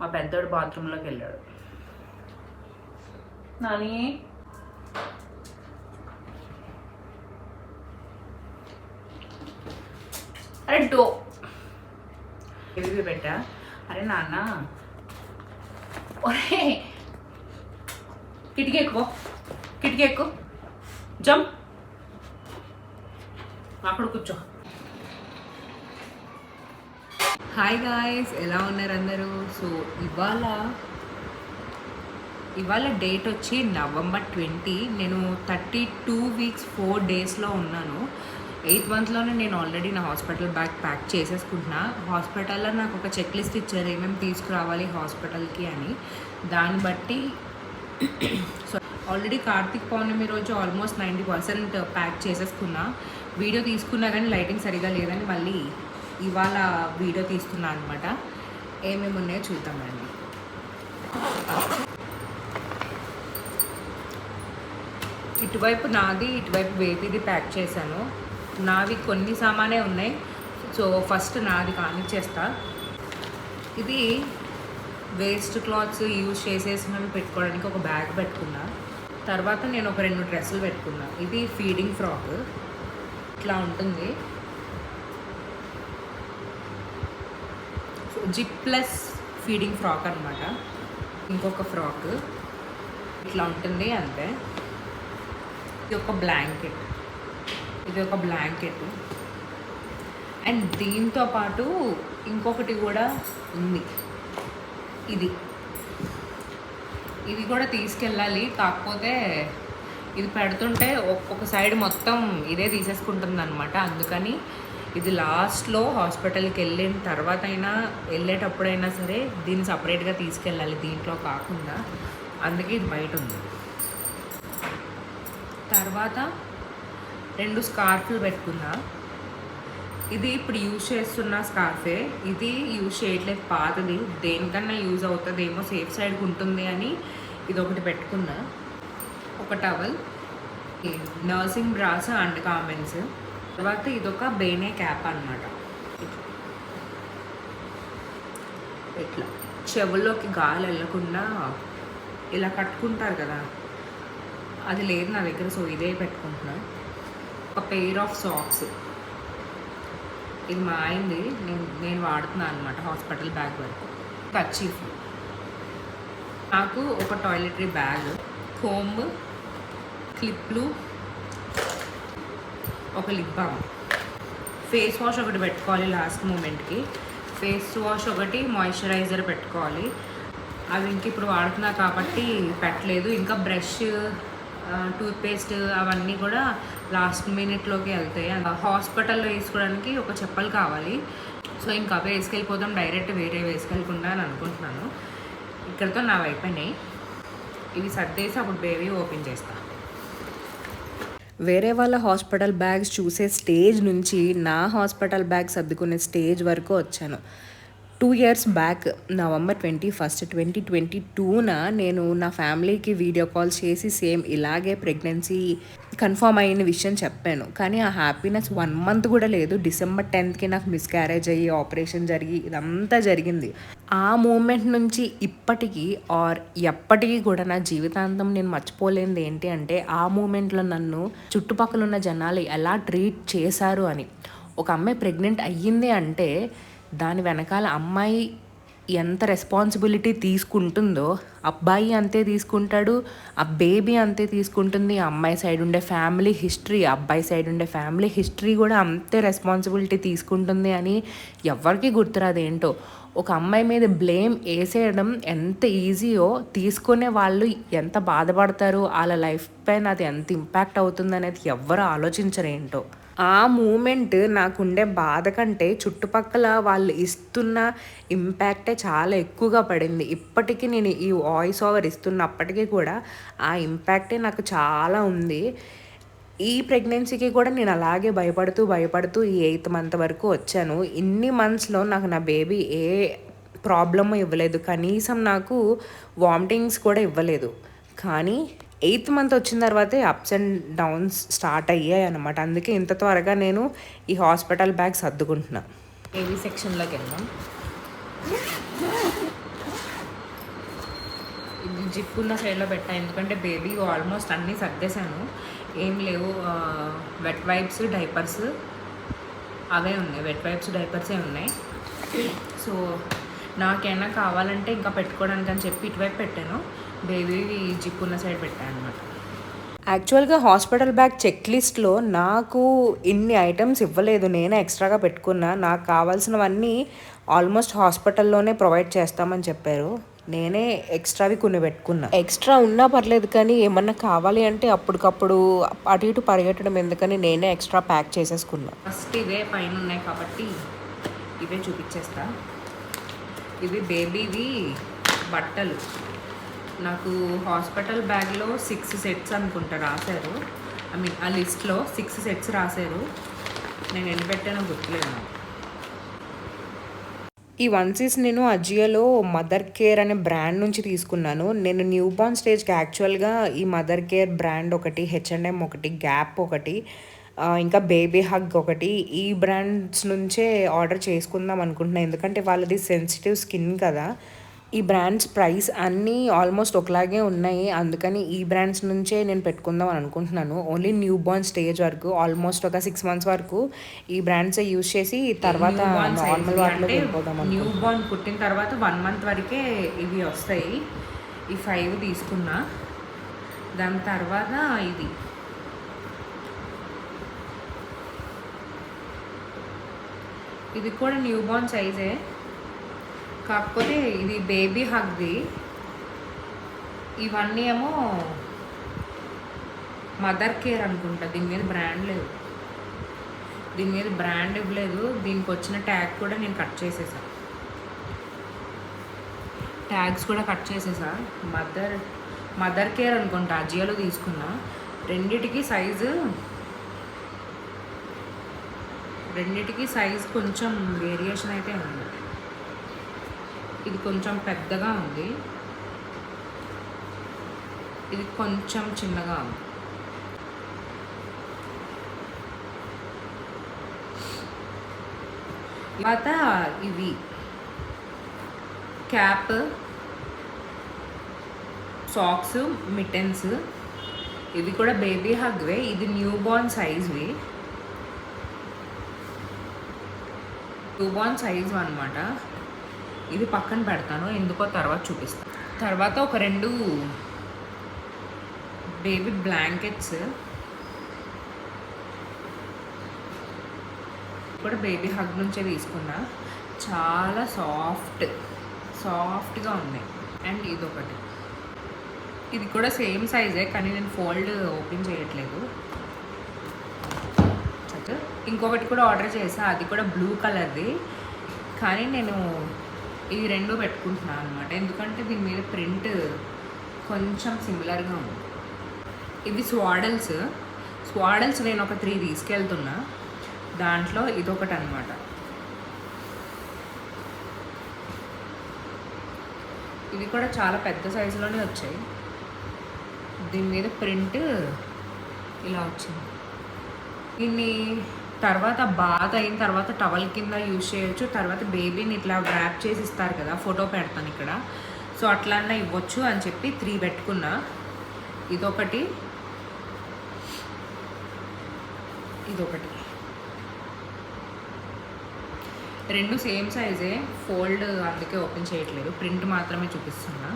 మా పెద్దోడు బాత్రూంలోకి వెళ్ళాడు. నాని? అరే డో. ఇవి పెట్టా అరే నాన్న. ఒరే కిటికీ ఎక్కువ కిటికీ ఎక్కువ జంప్ అక్కడ కూర్చో. హాయ్ గాయస్ ఎలా ఉన్నారు అందరూ? సో ఇవాళ ఇవాళ డేట్ వచ్చి నవంబర్ ట్వంటీ నేను థర్టీ టూ వీక్స్ ఫోర్ డేస్లో ఉన్నాను. ఎయిత్ మంత్లోనే నేను ఆల్రెడీ నా హాస్పిటల్ బ్యాగ్ ప్యాక్ చేసేసుకుంటున్నా. హాస్పిటల్లో నాకు ఒక చెక్ లిస్ట్ ఇచ్చారు ఏమేమి తీసుకురావాలి హాస్పిటల్కి అని. దాన్ని బట్టి సో ఆల్రెడీ కార్తీక్ పౌర్ణమి రోజు ఆల్మోస్ట్ నైంటీ పర్సెంట్ ప్యాక్ చేసేసుకున్నా. వీడియో తీసుకున్నా కానీ లైటింగ్ సరిగా లేదని మళ్ళీ ఇవాళ వీడియో తీస్తున్నా అనమాట ఏమేమి ఉన్నాయో చూద్దామండి ఇటువైపు నాది ఇటువైపు బేబీది ప్యాక్ చేశాను. నావి కొన్ని సామానే ఉన్నాయి. సో ఫస్ట్ నాది కానిచ్చేస్తా. ఇది వేస్ట్ క్లాత్స్ యూజ్ చేసేసినవి పెట్టుకోవడానికి ఒక బ్యాగ్ పెట్టుకున్నా. తర్వాత నేను ఒక రెండు డ్రెస్సులు పెట్టుకున్నా. ఇది ఫీడింగ్ ఫ్రాక్. ఇట్లా ఉంటుంది. జిప్ ప్లస్ ఫీడింగ్ ఫ్రాక్ అనమాట ఇంకొక ఫ్రాక్. ఇట్లా ఉంటుంది అంతే. ఇది ఒక బ్లాంకెట్. ఇది ఒక బ్లాంకెట్. అండ్ దీంతో పాటు ఇంకొకటి కూడా ఉంది. ఇది. ఇది కూడా తీసుకెళ్ళాలి. కాకపోతే ఇది పెడుతుంటే ఒక్కొక్క సైడ్ మొత్తం ఇదే తీసేసుకుంటుంది అనమాట అందుకని ఇది లాస్ట్లో హాస్పిటల్కి వెళ్ళిన తర్వాత అయినా వెళ్ళేటప్పుడైనా సరే దీన్ని సపరేట్గా తీసుకెళ్ళాలి దీంట్లో కాకుండా. అందుకే ఇది బయట ఉంది తర్వాత రెండు స్కార్ఫ్లు పెట్టుకున్నా. ఇది ఇప్పుడు యూజ్ చేస్తున్న స్కార్ఫే. ఇది యూజ్ చేయట్లేదు పాతది. దేనికన్నా యూజ్ అవుతుంది ఏమో సేఫ్ సైడ్కి ఉంటుంది అని ఇది ఒకటి పెట్టుకున్నా. ఒక towel nursing bras and comments తర్వాత ఇదొక బేనే క్యాప్ అనమాట ఇట్లా చెవుల్లోకి గాలి వెళ్ళకుండా ఇలా కట్టుకుంటారు కదా అది లేదు నా దగ్గర సో ఇదే పెట్టుకుంటున్నా. ఒక పెయిర్ ఆఫ్ సాక్స్ ఇది మా అయింది నేను నేను వాడుతున్నాను అనమాట హాస్పిటల్ బ్యాగ్ వరకు. కచ్చీఫ్ నాకు ఒక టాయిలెటరీ బ్యాగ్ కోంబ్ క్లిప్లు ఒక లిప్ బామ్ ఫేస్ వాష్ ఒకటి పెట్టుకోవాలి లాస్ట్ మూమెంట్కి ఫేస్ వాష్ ఒకటి మాయిశ్చరైజర్ పెట్టుకోవాలి. అవి ఇంక ఇప్పుడు వాడుతున్నా కాబట్టి పెట్టలేదు. ఇంకా బ్రష్ టూత్పేస్ట్ అవన్నీ కూడా లాస్ట్ మినిట్లోకి వెళ్తాయి. హాస్పిటల్లో వేసుకోవడానికి ఒక చెప్పలు కావాలి. సో ఇంకా అవే వేసుకెళ్ళిపోదాం. డైరెక్ట్ వేరే వేసుకెళ్ళకుండా అని అనుకుంటున్నాను. ఇక్కడితో నా అయిపోయినాయి ఇవి సర్దేసి అప్పుడు బేబీ ఓపెన్ చేస్తాను వేరే వాళ్ళ హాస్పిటల్ బ్యాగ్స్ చూసే స్టేజ్ నుంచి నా హాస్పిటల్ బ్యాగ్ సర్దుకునే స్టేజ్ వరకు వచ్చాను. Two years back November twenty first twenty twenty టూన నేను నా ఫ్యామిలీకి వీడియో కాల్ చేసి సేమ్ ఇలాగే ప్రెగ్నెన్సీ కన్ఫర్మ్ అయిన విషయం చెప్పాను. కానీ ఆ హ్యాపీనెస్ వన్ మంత్ కూడా లేదు. డిసెంబర్ టెన్త్కి నాకు మిస్క్యారేజ్ అయ్యి ఆపరేషన్ జరిగి ఇదంతా జరిగింది. ఆ మూమెంట్ నుంచి ఇప్పటికీ ఆర్ ఎప్పటికీ కూడా నా జీవితాంతం నేను మర్చిపోలేనిది ఏంటి అంటే ఆ మూమెంట్లో నన్ను చుట్టుపక్కల ఉన్న జనాలు ఎలా ట్రీట్ చేశారు అని. ఒక అమ్మాయి ప్రెగ్నెంట్ అయ్యింది అంటే దాని వెనకాల అమ్మాయి ఎంత రెస్పాన్సిబిలిటీ తీసుకుంటుందో అబ్బాయి అంతే తీసుకుంటాడు ఆ బేబీ అంతే తీసుకుంటుంది ఆ అమ్మాయి సైడ్ ఉండే ఫ్యామిలీ హిస్టరీ అబ్బాయి సైడ్ ఉండే ఫ్యామిలీ హిస్టరీ కూడా అంతే రెస్పాన్సిబిలిటీ తీసుకుంటుంది అని ఎవరికి గుర్తురాదు ఏంటో ఒక అమ్మాయి మీద బ్లేమ్ వేసేయడం ఎంత ఈజీయో తీసుకునే వాళ్ళు ఎంత బాధపడతారు వాళ్ళ లైఫ్ పైన అది ఎంత ఇంపాక్ట్ అవుతుంది అనేది ఎవ్వరు ఆలోచించరు ఏంటో ఆ మూమెంట్ నాకుండే బాధ కంటే చుట్టుపక్కల వాళ్ళు ఇస్తున్న ఇంపాక్టే చాలా ఎక్కువగా పడింది. ఇప్పటికీ నేను ఈ వాయిస్ ఓవర్ ఇస్తున్నప్పటికీ కూడా ఆ ఇంపాక్టే నాకు చాలా ఉంది. ఈ ప్రెగ్నెన్సీకి కూడా నేను అలాగే భయపడుతూ భయపడుతూ ఈ ఎయిత్ మంత్ వరకు వచ్చాను. ఇన్ని మంత్స్లో నాకు నా బేబీ ఏ ప్రాబ్లమ్ ఇవ్వలేదు. కనీసం నాకు వామిటింగ్స్ కూడా ఇవ్వలేదు. కానీ ఎయిత్ మంత్ వచ్చిన తర్వాతే అప్స్ అండ్ డౌన్స్ స్టార్ట్ అయ్యాయి అనమాట అందుకే ఇంత త్వరగా నేను ఈ హాస్పిటల్ బ్యాగ్ సర్దుకుంటున్నా. ఏవి సెక్షన్లోకి వెళ్దాం జిప్ ఉన్న సైడ్లో పెట్టా ఎందుకంటే బేబీ ఆల్మోస్ట్ అన్నీ సర్దేశాను. ఏం లేవు వెట్ వైప్స్ డైపర్స్ అవే ఉన్నాయి. వెట్ వైప్స్ డైపర్సే ఉన్నాయి. సో నాకేమైనా కావాలంటే ఇంకా పెట్టుకోవడానికి అని చెప్పి ఇటువైపు పెట్టాను. బేబీ జిప్ ఉన్న సైడ్ పెట్టాను అనమాట యాక్చువల్గా హాస్పిటల్ బ్యాగ్ చెక్ లిస్ట్లో నాకు ఇన్ని ఐటమ్స్ ఇవ్వలేదు. నేనే ఎక్స్ట్రాగా పెట్టుకున్నా. నాకు కావాల్సినవన్నీ ఆల్మోస్ట్ హాస్పిటల్లోనే ప్రొవైడ్ చేస్తామని చెప్పారు. నేనే ఎక్స్ట్రావి కొన్ని పెట్టుకున్నా. ఎక్స్ట్రా ఉన్నా పర్లేదు కానీ ఏమన్నా కావాలి అంటే అప్పటికప్పుడు అటు ఇటు పరిగెట్టడం ఎందుకని నేనే ఎక్స్ట్రా ప్యాక్ చేసేసుకున్నా. ఫస్ట్ ఇవే పైన ఉన్నాయి కాబట్టి ఇవే చూపించేస్తా. ఇవి బేబీవి బట్టలు. నాకు హాస్పిటల్ బ్యాగ్లో సిక్స్ సెట్స్ అనుకుంటా రాశారు. ఐ మీన్ ఆ లిస్ట్లో సిక్స్ సెట్స్ రాశారు. నేను ఎన్ని పెట్టానో గుర్తులేదు నాకు. ఈ వన్సీస్ నేను అజియోలో మదర్ కేర్ అనే బ్రాండ్ నుంచి తీసుకున్నాను. నేను న్యూ బార్న్ స్టేజ్కి యాక్చువల్గా ఈ మదర్ కేర్ బ్రాండ్ ఒకటి హెచ్ఎండ్ఎం ఒకటి గ్యాప్ ఒకటి ఇంకా బేబీ హగ్ ఒకటి ఈ బ్రాండ్స్ నుంచే ఆర్డర్ చేసుకుందాం అనుకుంటున్నాను ఎందుకంటే వాళ్ళది సెన్సిటివ్ స్కిన్ కదా. ఈ బ్రాండ్స్ ప్రైస్ అన్నీ ఆల్మోస్ట్ ఒకలాగే ఉన్నాయి. అందుకని ఈ బ్రాండ్స్ నుంచే నేను పెట్టుకుందాం అని అనుకుంటున్నాను. ఓన్లీ న్యూ బార్న్ స్టేజ్ వరకు ఆల్మోస్ట్ ఒక సిక్స్ మంత్స్ వరకు ఈ బ్రాండ్స్ యూస్ చేసి తర్వాత నార్మల్ వాటిలో వెళ్ళిపోదాం న్యూ బార్న్ పుట్టిన తర్వాత వన్ మంత్ వరకే ఇవి వస్తాయి. ఈ ఫైవ్ తీసుకున్నా. దాని తర్వాత ఇది. ఇది కూడా న్యూ బార్న్ సైజే కాకపోతే ఇది బేబీ హగ్ది ఇవన్నీ ఏమో మదర్ కేర్ అనుకుంటా. దీని మీద బ్రాండ్ లేదు. దీని మీద బ్రాండ్ ఇవ్వలేదు. దీనికి వచ్చిన ట్యాగ్ కూడా నేను కట్ చేసేసా. ట్యాగ్స్ కూడా కట్ చేసేసా. మదర్ మదర్ కేర్ అనుకుంటా. అజియోలో తీసుకున్నా. రెండిటికి సైజు రెండింటికి సైజ్ కొంచెం వేరియేషన్ అయితే ఉంది. ఇది కొంచెం పెద్దగా ఉంది. ఇది కొంచెం చిన్నగా ఉంది. తర్వాత ఇవి. క్యాప్ సాక్స్ మిటెన్స్ ఇవి కూడా బేబీ హగ్వే ఇది న్యూ బార్న్ సైజ్వి టూ బాన్ సైజ్ అనమాట ఇది పక్కన పెడతాను ఎందుకో తర్వాత చూపిస్తాను. తర్వాత ఒక రెండు బేబీ బ్లాంకెట్స్. కూడా బేబీ హగ్ నుంచే తీసుకున్నా. చాలా సాఫ్ట్ సాఫ్ట్గా ఉన్నాయి అండ్ ఇదొకటి. ఇది కూడా సేమ్ సైజే కానీ నేను ఫోల్డ్ ఓపెన్ చేయట్లేదు. ఇంకొకటి కూడా ఆర్డర్ చేశాను అది కూడా బ్లూ కలర్ది. కానీ నేను ఇవి రెండు పెట్టుకుంటున్నాను అనమాట ఎందుకంటే దీని మీద ప్రింట్ కొంచెం సిమిలర్గా ఉంది. ఇవి స్వాడల్స్. స్వాడల్స్ నేను ఒక త్రీ తీసుకెళ్తున్నా. దాంట్లో ఇదొకటి అనమాట ఇవి కూడా చాలా పెద్ద సైజులోనే వచ్చాయి. దీని మీద ప్రింట్ ఇలా వచ్చింది. దీన్ని తర్వాత బాత్ అయిన తర్వాత టవల్ కింద యూజ్ చేయొచ్చు. తర్వాత బేబీని ఇట్లా ర్యాప్ చేసి ఇస్తారు కదా ఫోటో పెడతాను ఇక్కడ. సో అట్లన్నా ఇవ్వచ్చు అని చెప్పి త్రీ పెట్టుకున్నా. ఇదొకటి. ఇదొకటి. రెండు సేమ్ సైజే ఫోల్డ్ అందుకే ఓపెన్ చేయట్లేదు. ప్రింట్ మాత్రమే చూపిస్తున్నా.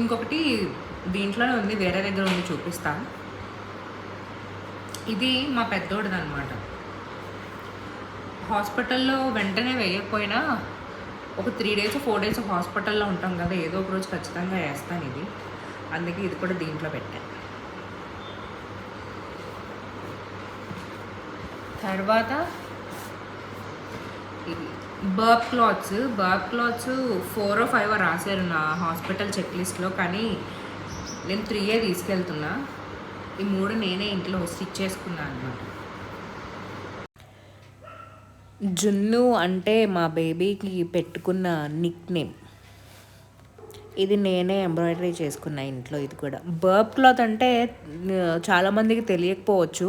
ఇంకొకటి దీంట్లోనే ఉంది వేరే దగ్గర ఉంది చూపిస్తాను ఇది మా పెద్దోడిది అనమాట హాస్పిటల్లో వెంటనే వేయకపోయినా ఒక త్రీ డేస్ ఫోర్ డేస్ హాస్పిటల్లో ఉంటాం కదా ఏదో ఒక రోజు ఖచ్చితంగా వేస్తాను ఇది. అందుకే ఇది కూడా దీంట్లో పెట్టాను తర్వాత ఇది burp cloths. Burp cloths four or five రాశారు నా హాస్పిటల్ చెక్ లిస్ట్లో కానీ నేను త్రీయే తీసుకెళ్తున్నా. ఈ మూడు నేనే ఇంట్లో స్టిచ్ చేసుకున్నాను అనమాట జున్ను అంటే మా బేబీకి పెట్టుకున్న నిక్ నేమ్. ఇది నేనే ఎంబ్రాయిడరీ చేసుకున్నా ఇంట్లో ఇది కూడా. బర్బ్ క్లాత్ అంటే చాలామందికి తెలియకపోవచ్చు.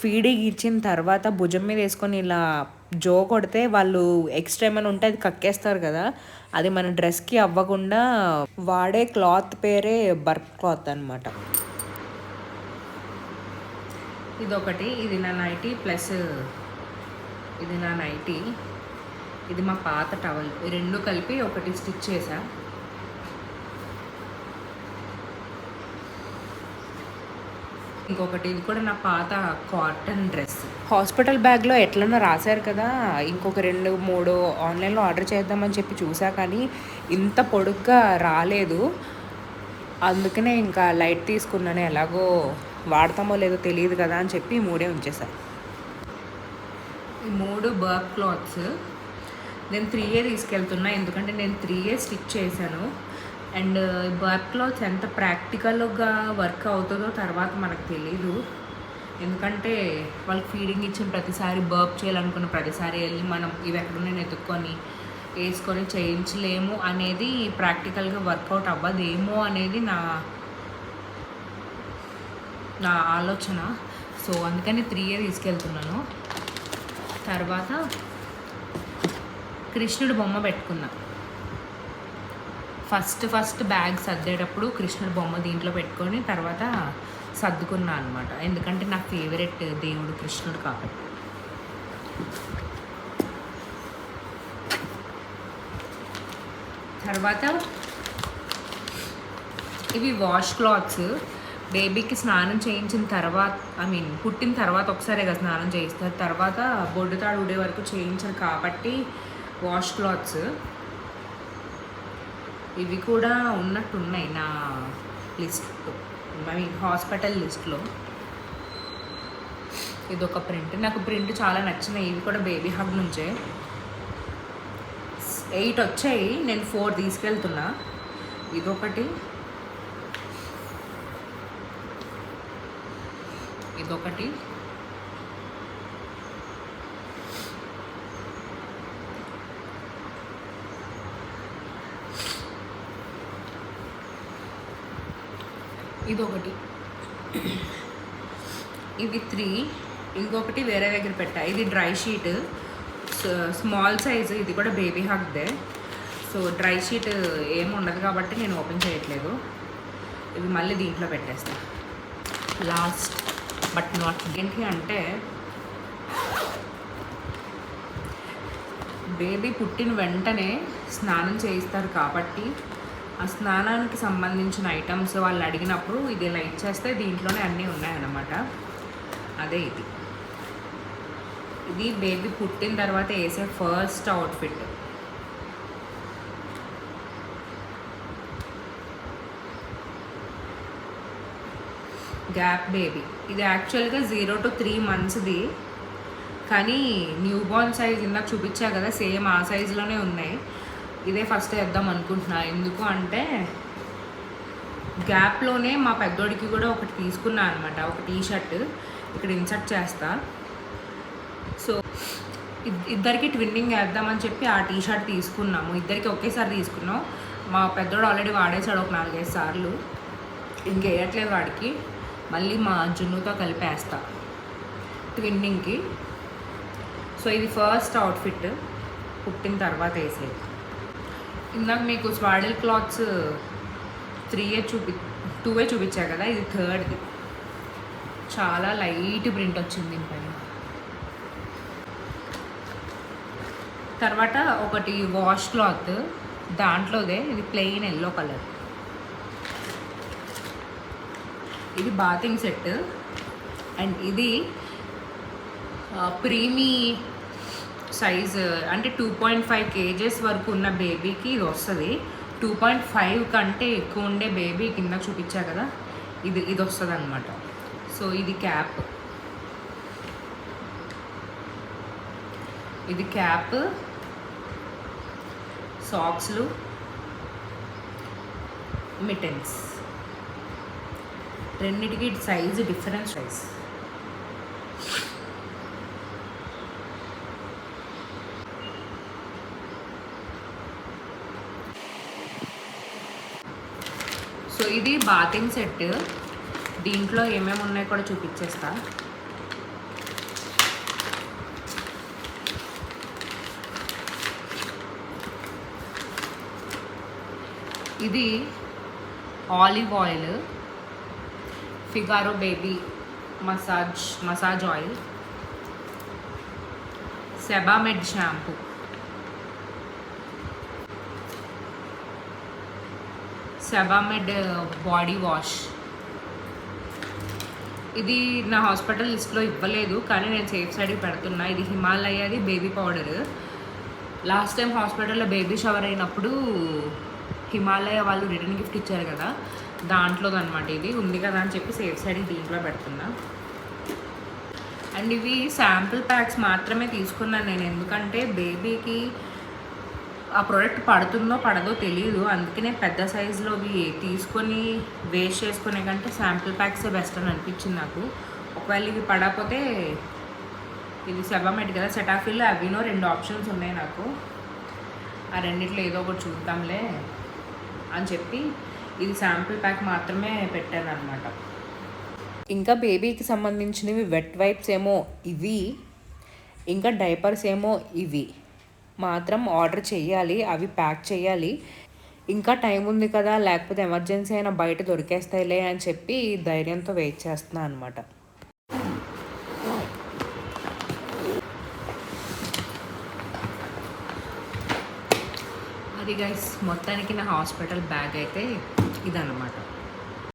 ఫీడింగ్ ఇచ్చిన తర్వాత భుజం మీద వేసుకొని ఇలా జో కొడితే వాళ్ళు ఎక్స్ట్రా ఏమైనా ఉంటే అది కక్కేస్తారు కదా. అది మన డ్రెస్కి అవ్వకుండా వాడే క్లాత్ పేరే బర్బ్ క్లాత్ అనమాట ఇదొకటి ఇది నా నైటీ ప్లస్ ఇది నా నైటీ. ఇది మా పాత టవల్. ఈ రెండు కలిపి ఒకటి స్టిచ్ చేసా ఇంకొకటి ఇది కూడా నా పాత కాటన్ డ్రెస్. హాస్పిటల్ బ్యాగ్లో ఎట్లనో రాశారు కదా ఇంకొక రెండు మూడు ఆన్లైన్లో ఆర్డర్ చేద్దామని చెప్పి చూసా కానీ ఇంత పొడుగ్గా రాలేదు. అందుకనే ఇంకా లైట్ తీసుకున్నాను ఎలాగో వాడతామో లేదో తెలియదు కదా అని చెప్పి మూడే ఉంచేసా. ఈ మూడు బర్క్ క్లాత్స్ నేను త్రీ ఏ తీసుకెళ్తున్నా ఎందుకంటే నేను త్రీ ఏ స్టిచ్ చేశాను. అండ్ బర్క్ క్లాత్స్ ఎంత ప్రాక్టికల్గా వర్క్ అవుతుందో తర్వాత మనకు తెలీదు. ఎందుకంటే వాళ్ళకి ఫీడింగ్ ఇచ్చిన ప్రతిసారి బర్క్ చేయాలనుకున్న ప్రతిసారి వెళ్ళి మనం ఇవి ఎక్కడున్నాయి ఎత్తుక్కొని వేసుకొని చేయించలేము అనేది ప్రాక్టికల్గా వర్కౌట్ అవ్వదేమో అనేది నా నా ఆలోచన. సో అందుకని త్రీ తీసుకెళ్తున్నాను. తర్వాత కృష్ణుడు బొమ్మ పెట్టుకున్నా. ఫస్ట్ ఫస్ట్ బ్యాగ్ సర్దేటప్పుడు కృష్ణుడు బొమ్మ దీంట్లో పెట్టుకొని తర్వాత సర్దుకున్నా అనమాట ఎందుకంటే నా ఫేవరెట్ దేవుడు కృష్ణుడు కాబట్టి. తర్వాత ఇవి వాష్ క్లాత్స్. బేబీకి స్నానం చేయించిన తర్వాత ఐ మీన్ పుట్టిన తర్వాత ఒకసారి కదా స్నానం చేయిస్తారు. తర్వాత బొడ్డు తాడు ఉడే వరకు చేయించరు కాబట్టి వాష్ క్లాత్స్. ఇవి కూడా ఉన్నట్టున్నాయి నా లిస్ట్ ఐ మీన్ హాస్పిటల్ లిస్ట్లో. ఇది ఒక ప్రింట్. నాకు ప్రింట్ చాలా నచ్చినాయి. ఇవి కూడా బేబీ హబ్ నుంచే. ఎయిట్ వచ్చాయి. నేను ఫోర్ తీసుకెళ్తున్నా. ఇదొకటి. ఇదొకటి. ఇదొకటి. ఇవి త్రీ. ఇంకొకటి వేరే దగ్గర పెట్టా. ఇది డ్రై షీట్. Small size. ఇది కూడా బేబీ హగ్దే సో డ్రై షీట్ ఏమి ఉండదు కాబట్టి నేను ఓపెన్ చేయట్లేదు. ఇవి మళ్ళీ దీంట్లో పెట్టేస్తా. లాస్ట్. బట్ నాట్ ఏంటి అంటే బేబీ పుట్టిన వెంటనే స్నానం చేయిస్తారు కాబట్టి ఆ స్నానానికి సంబంధించిన ఐటమ్స్ వాళ్ళు అడిగినప్పుడు ఇది ఇలా ఇచ్చేస్తే దీంట్లోనే అన్నీ ఉన్నాయన్నమాట. అదే ఇది. ఇది బేబీ పుట్టిన తర్వాత వేసే ఫస్ట్ అవుట్ఫిట్ గ్యాప్ బేబీ ఇది యాక్చువల్గా జీరో టు త్రీ మంత్స్ది కానీ న్యూ బోర్న్ సైజ్ ఇందాక చూపించా కదా సేమ్ ఆ సైజులోనే ఉన్నాయి. ఇదే ఫస్ట్ వేద్దాం అనుకుంటున్నా. ఎందుకు అంటే గ్యాప్లోనే మా పెద్దోడికి కూడా ఒకటి తీసుకున్నా అనమాట ఒక టీ షర్ట్ ఇక్కడ ఇన్సర్ట్ చేస్తా. సో ఇద్దరికి ట్విన్నింగ్ వేద్దామని చెప్పి ఆ టీ షర్ట్ తీసుకున్నాము. ఇద్దరికి ఒకేసారి తీసుకున్నాం. మా పెద్దోడు ఆల్రెడీ వాడేసాడు ఒక నాలుగైదు సార్లు. ఇంకేయట్లేదు వాడికి. మళ్ళీ మా జున్నుతో కలిపేస్తా. ట్విన్నింగ్కి సో ఇది ఫస్ట్ అవుట్ఫిట్ పుట్టిన తర్వాత వేసేది ఇందాక మీకు స్వాడల్ క్లాత్స్ త్రీయే చూపి టూవే చూపించా కదా ఇది థర్డ్ది చాలా లైట్ ప్రింట్ వచ్చింది దీనిపైన. తర్వాత ఒకటి వాష్ క్లాత్ దాంట్లోదే ఇది ప్లెయిన్ ఎల్లో కలర్ ఇది బాతింగ్ సెట్. అండ్ ఇది ప్రీమీ సైజ్ అంటే టూ పాయింట్ ఫైవ్ కేజెస్ వరకు ఉన్న బేబీకి ఇది వస్తుంది. టూ పాయింట్ ఫైవ్ కంటే ఎక్కువ ఉండే బేబీ కింద చూపించా కదా ఇది ఇది వస్తుంది అనమాట సో ఇది క్యాప్. ఇది క్యాప్ సాక్స్లు మిటెన్స్. రెండింటికి సైజ్ డిఫరెంట్ సైజ్ సో ఇది బాతింగ్ సెట్ దీంట్లో ఏమేమి ఉన్నాయో కూడా చూపించేస్తా. ఇది olive oil Figaro baby massage massage oil Sebamed shampoo Sebamed body wash ఇది నా హాస్పిటల్ లిస్ట్లో ఇవ్వలేదు కానీ నేను సేఫ్ సైడ్కి పెడుతున్నా. ఇది హిమాలయది బేబీ పౌడర్. లాస్ట్ టైం హాస్పిటల్లో బేబీ షవర్ అయినప్పుడు హిమాలయ వాళ్ళు రిటర్న్ గిఫ్ట్ ఇచ్చారు కదా. దాంట్లోది అనమాట ఇది. ఉంది కదా అని చెప్పి సేఫ్ సైడ్ దీంట్లో పెడుతున్నా. అండ్ ఇవి శాంపుల్ ప్యాక్స్ మాత్రమే తీసుకున్నాను నేను. ఎందుకంటే బేబీకి ఆ ప్రోడక్ట్ పడుతుందో పడదో తెలియదు అందుకనే పెద్ద సైజులో ఇవి తీసుకొని వేస్ట్ చేసుకునే కంటే శాంపుల్ ప్యాక్సే బెస్ట్ అని అనిపించింది నాకు. ఒకవేళ ఇవి పడకపోతే ఇది సెబామెట్ కదా. సెటాఫిల్ అవినో రెండు ఆప్షన్స్ ఉన్నాయి నాకు. ఆ రెండిట్లో ఏదో ఒకటి చూద్దాంలే అని చెప్పి ఇది శాంపుల్ ప్యాక్ మాత్రమే పెట్టాను అనమాట ఇంకా బేబీకి సంబంధించినవి వెట్ వైప్స్ ఏమో ఇవి ఇంకా డైపర్స్ ఏమో ఇవి. మాత్రం ఆర్డర్ చేయాలి అవి ప్యాక్ చేయాలి. ఇంకా టైం ఉంది కదా లేకపోతే ఎమర్జెన్సీ అయినా బయట దొరికేస్తాయిలే అని చెప్పి ధైర్యంతో వెయిట్ చేస్తున్నాను అనమాట అది గైస్ మొత్తానికి నా హాస్పిటల్ బ్యాగ్ అయితే y da la.